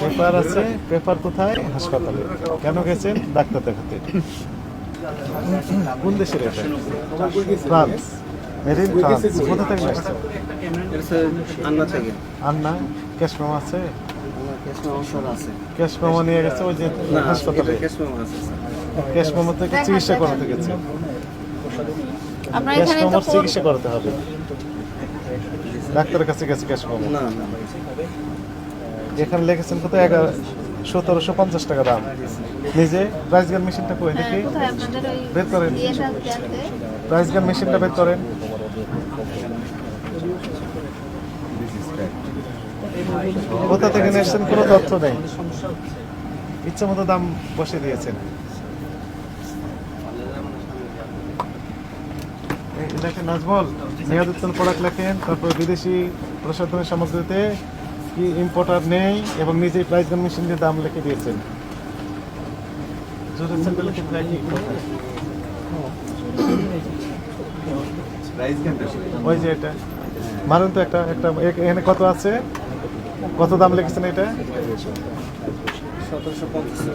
Paper আছে paper কোথায়? হাসপাতালে। কেন গেছেন? ডাক্তার দেখাতে। কোন দেশের এটা? ফ্রান্স। Made in France. কোথা থেকে আসছে? আন্না থেকে। আন্না? ক্যাশ মেমো আছে। ক্যাশ মেমো নিয়ে গেছে ওই যে হাসপাতালে। ক্যাশ মেমো থেকে চিকিৎসা করাতে গেছে। ক্যাশ এখানে মেমোর চিকিৎসা করাতে হবে। ডাক্তারের কাছে গেছে ক্যাশ মেমো না না। এখানে লিখেছেন কত? এগারো সতেরোশো পঞ্চাশ টাকা দাম। নিজে প্রাইস গান মেশিনটা কই হ্যাঁ, দেখি ওই বের করেন। প্রাইস গান মেশিনটা বের করেন। কোথা থেকে নিয়েছেন? কোনো তথ্য নেই। ইচ্ছা মতো দাম বসে দিয়েছেন। লেখেন নাজমল মেয়াদুত্তল প্রোডাক্ট লেখেন তারপর বিদেশি প্রসাধনের সামগ্রীতে কি ইম্পোর্টার নেই এবং নিজেই প্রাইস মেশিন দিয়ে দাম লিখে দিয়েছেন। ওই যে এটা। মারুন তো একটা একটা এখানে কত আছে? কত দাম লিখেছেন এটা?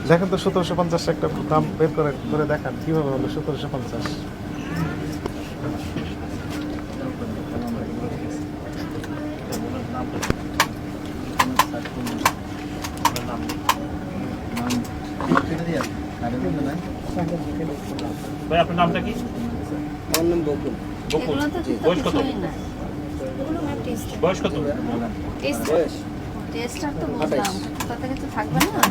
দেখেন তো সতেরোশো পঞ্চাশ একটা দাম বের করে করে দেখান। কীভাবে হলো সতেরোশো পঞ্চাশ? ভাই আপনার নামটা কি? আমার নাম বকুল। বকুল। বয়স কত? বয়স কত? বয়স? টেস্টার তো বুঝলাম তাতে কিছু থাকবে না।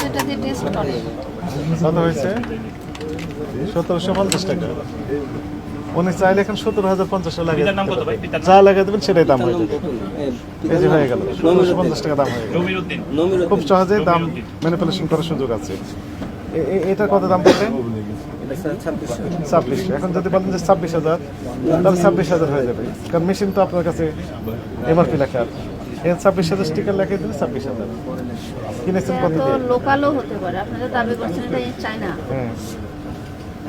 সেটা দিয়ে টেস্ট করে। কত হয়েছে। সতেরোশো পঞ্চাশ টাকা। উনি চাইলে এখন সতেরো হাজার পঞ্চাশ লাগিয়ে কত। পিতার যা লাগিয়ে দেবেন সেটাই দাম হয়ে যাবে। এই যে হয়ে গেল সতেরোশো পঞ্চাশ টাকা দাম হয়ে গেল। খুব সহজে দাম ম্যানিপুলেশন করার সুযোগ আছে। এটা কত দাম ছাব্বিশশো ছাব্বিশ এখন যদি বলেন যে ছাব্বিশ হাজার তাহলে ছাব্বিশ হাজার হয়ে যাবে। কারণ মেশিন তো আপনার কাছে এমআরপি লেখা। এখানে ছাব্বিশ হাজার স্টিকার লেখা দিলে ছাব্বিশ হাজার। কিনেছেন কত তো লোকালও হতে পারে। আপনারা দাবি করছেন এটা চায়না। হ্যাঁ।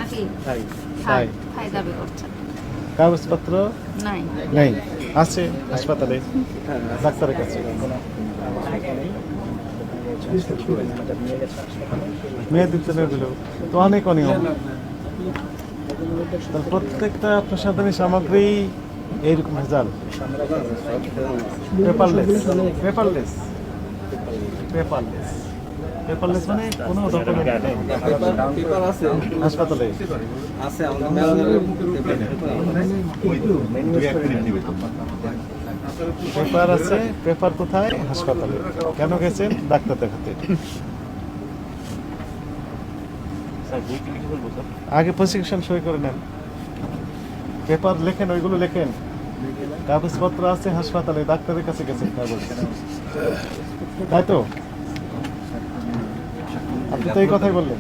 নাকি তাই দাবি করছেন কাগজপত্র নাই। নেই। আছে হাসপাতালে। ডাক্তারের কাছে। মেয়ে দিতে এগুলো তো অনেক অনিয়ম। তার প্রত্যেকটা প্রসাধনী সামগ্রী এইরকম ভেজাল। পেপারলেস পেপারলেস পেপারলেস পেপারলেস মানে কোনো ডকুমেন্ট নেই। পেপার আছে। হাসপাতালে। আছে আমাদের ম্যানেজারের পেপার আছে পেপার কোথায়? হাসপাতালে। কেন গেছেন? ডাক্তার দেখাতে। আগে প্রেসক্রিপশন সই করে নেন। পেপার লেখেন ওইগুলো লেখেন। কাগজপত্র আছে হাসপাতালে। ডাক্তারের কাছে গেছেন কাগজ। তাই তো? আপনি তো এই কথাই বললেন।